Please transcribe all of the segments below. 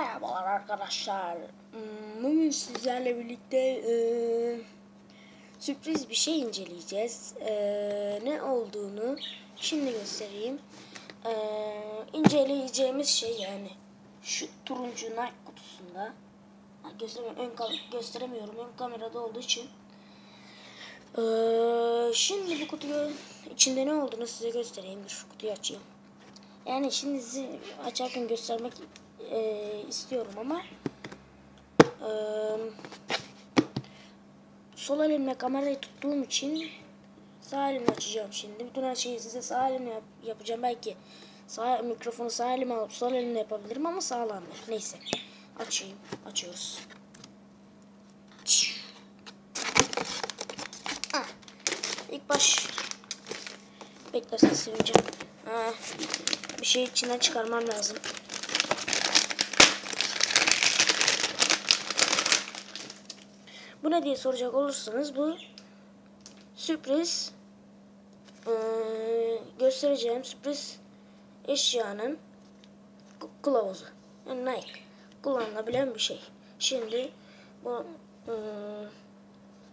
Merhabalar arkadaşlar. Hmm, Bugün sizlerle birlikte e, sürpriz bir şey inceleyeceğiz. E, ne olduğunu şimdi göstereyim. E, inceleyeceğimiz şey yani şu turuncu Nike kutusunda. Gösteremiyorum, ön gösteremiyorum ön kamerada olduğu için. E, şimdi bu kutuyu içinde ne olduğunu size göstereyim. Dur kutuyu açayım. Yani şimdi size açarken göstermek e, istiyorum ama e, sol elimle kamerayı tuttuğum için sağ elimle açacağım şimdi. Bütün her şeyi size sağ elimle yap- yapacağım. Belki sağ mikrofonu sağ elime alıp sol elimle yapabilirim ama sağlam değil. Neyse. Açayım. Açıyoruz. Ah. İlk baş beklersen sevineceğim. Ha, bir şey içinden çıkarmam lazım. Bu ne diye soracak olursanız bu sürpriz eee, göstereceğim sürpriz eşyanın kılavuzu. Yani Nike kullanılabilen bir şey. Şimdi bu eee,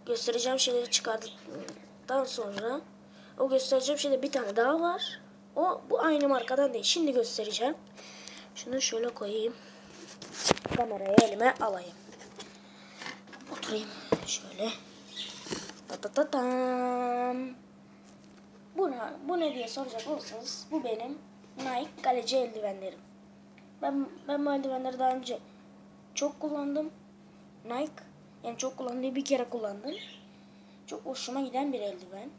göstereceğim şeyleri çıkardıktan sonra o göstereceğim şeyde bir tane daha var. O bu aynı markadan değil. Şimdi göstereceğim. Şunu şöyle koyayım. Kamerayı elime alayım. Oturayım şöyle. Ta ta ta tam. Bu ne, bu ne diye soracak olursanız bu benim Nike kaleci eldivenlerim. Ben ben bu eldivenleri daha önce çok kullandım. Nike yani çok kullandım bir kere kullandım. Çok hoşuma giden bir eldiven.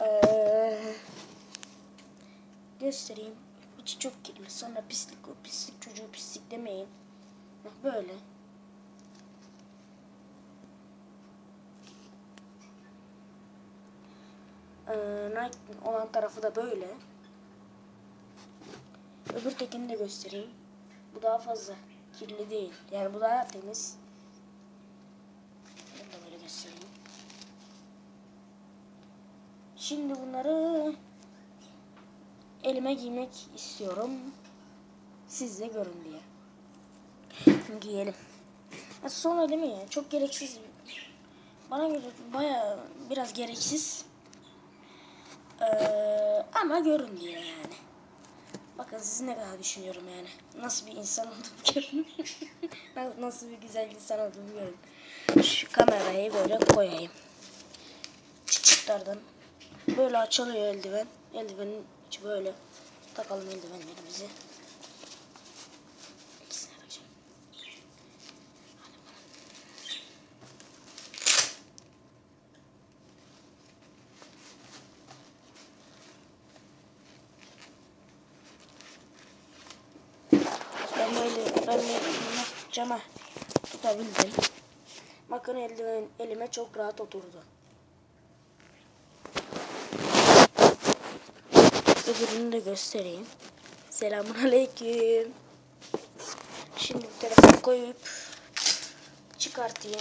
Ee, göstereyim. İçi çok kirli. Sonra pislik o pislik çocuğu pislik demeyin. Bak Böyle. Ee, olan tarafı da böyle. Öbür tekini de göstereyim. Bu daha fazla kirli değil. Yani bu daha temiz. Bunu da böyle göstereyim. Şimdi bunları elime giymek istiyorum. Siz de görün diye. Giyelim. Ya sonra değil mi ya? Çok gereksiz. Bana göre baya biraz gereksiz. Ee, ama görün diye yani. Bakın siz ne kadar düşünüyorum yani. Nasıl bir insan olduğumu görün. Nasıl bir güzel insan olduğumu görün. Şu kamerayı böyle koyayım. Çıçıklardan. Böyle açılıyor eldiven. Eldivenin içi böyle. Takalım eldivenlerimizi. İkisine takacağım. Ben böyle ben böyle nasıl tutacağım ha? Tutabildim. Bakın eldiven elime çok rahat oturdu. Öbürünü de göstereyim. Selamun aleyküm. Şimdi telefonu koyup çıkartayım.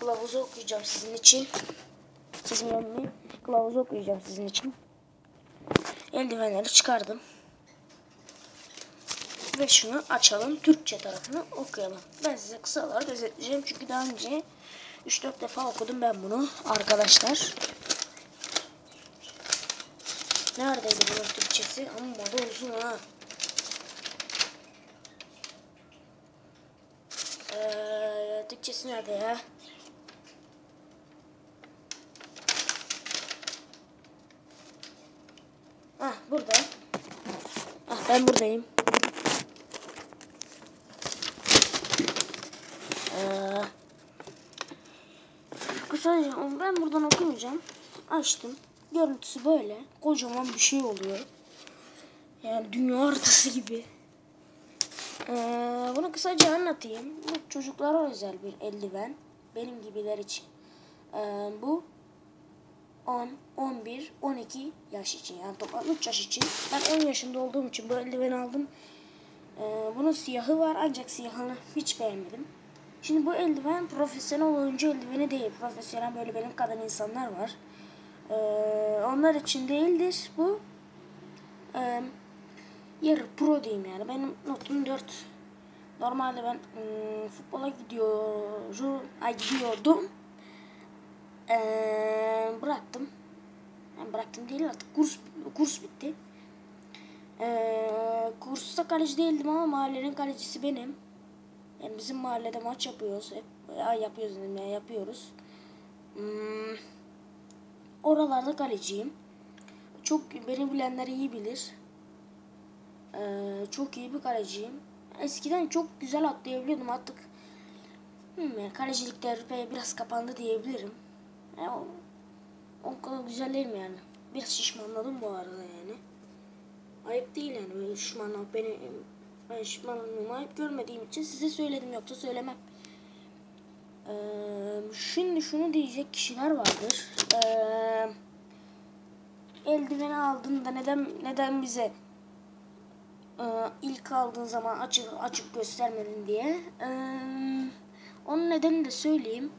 Kılavuzu okuyacağım sizin için. Muyum? Kılavuzu okuyacağım sizin için. Eldivenleri çıkardım. Ve şunu açalım. Türkçe tarafını okuyalım. Ben size kısa olarak özetleyeceğim. Çünkü daha önce 3-4 defa okudum ben bunu arkadaşlar. Neredeydi bunun Türkçesi? Ama da uzun ha. Ee, Türkçesi nerede ya? Ah burada. Ah ben buradayım. Ee, kısaca ben buradan okumayacağım. Açtım. Görüntüsü böyle. Kocaman bir şey oluyor. Yani dünya haritası gibi. Ee, bunu kısaca anlatayım. Bu çocuklara özel bir eldiven. Benim gibiler için. Ee, bu 10, 11, 12 yaş için. Yani toplam 3 yaş için. Ben 10 yaşında olduğum için bu eldiveni aldım. Ee, bunun siyahı var ancak siyahını hiç beğenmedim. Şimdi bu eldiven profesyonel oyuncu eldiveni değil. Profesyonel böyle benim kadar insanlar var. Ee, onlar için değildir bu. Ee, yarı pro diyeyim yani. Benim notum 4. Normalde ben ım, futbola gidiyorum, ay gidiyordum. Ee, bıraktım. Yani bıraktım değil artık kurs kurs bitti. Ee, kursta kaleci değildim ama mahallenin kalecisi benim. Yani bizim mahallede maç yapıyoruz. Hep, ay yapıyoruz dedim ya yapıyoruz. Hmm, oralarda kaleciyim. Çok beni bilenler iyi bilir. Ee, çok iyi bir kaleciyim. Eskiden çok güzel atlayabiliyordum artık. Hmm, yani kalecilikler be- biraz kapandı diyebilirim. Yani o, o kadar güzel değil yani? Biraz şişmanladım bu arada yani. Ayıp değil yani böyle şişmanlamak beni ben şişmanlığımı ayıp görmediğim için size söyledim yoksa söylemem. Ee, şimdi şunu diyecek kişiler vardır. Ee, eldiveni aldığında neden neden bize e, ilk aldığın zaman açık açık göstermedin diye. Ee, onun nedenini de söyleyeyim.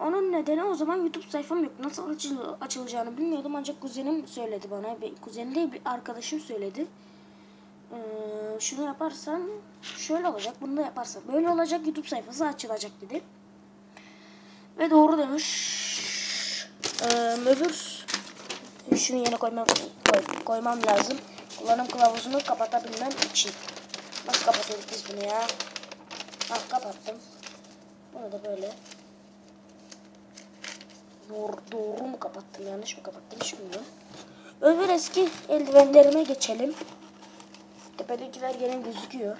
Onun nedeni o zaman YouTube sayfam yok. Nasıl açıl, açılacağını bilmiyordum ancak kuzenim söyledi bana. Kuzenim değil bir arkadaşım söyledi. Ee, şunu yaparsan şöyle olacak. Bunu da yaparsan böyle olacak. YouTube sayfası açılacak dedi. Ve doğru demiş. Ee, öbür şunu yine koymam, koy- koymam lazım. Kullanım kılavuzunu kapatabilmem için. Nasıl kapatıyorduk biz bunu ya? Ah kapattım. Bunu da böyle. Doğru, doğru mu kapattım yanlış mı kapattım hiç bilmiyorum. Öbür eski eldivenlerime geçelim. Tepedekiler gene gözüküyor.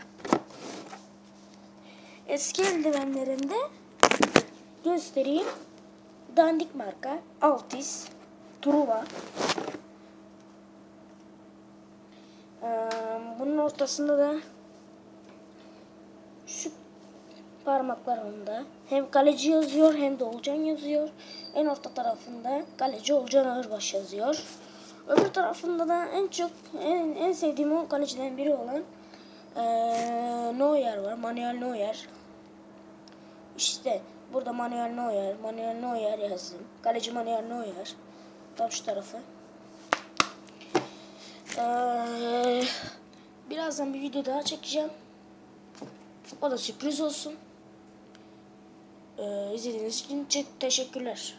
Eski eldivenlerimde göstereyim. Dandik marka Altis Truva. Ee, bunun ortasında da şu parmaklarında hem kaleci yazıyor hem de Olcan yazıyor. En orta tarafında kaleci Olcan Ağırbaş yazıyor. Öbür tarafında da en çok en, en sevdiğim o kaleciden biri olan eee Neuer var. Manuel Neuer. İşte burada Manuel Neuer, Manuel Neuer yazdım. Kaleci Manuel Neuer. Tam şu tarafı. Eee, birazdan bir video daha çekeceğim. O da sürpriz olsun. Ee, izlediğiniz için teşekkürler.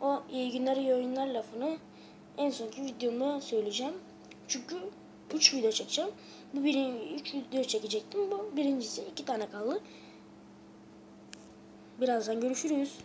O iyi günler iyi oyunlar lafını en sonki videomda söyleyeceğim. Çünkü 3 video çekeceğim. Bu birinci 3 video çekecektim. Bu birincisi 2 tane kaldı. Birazdan görüşürüz.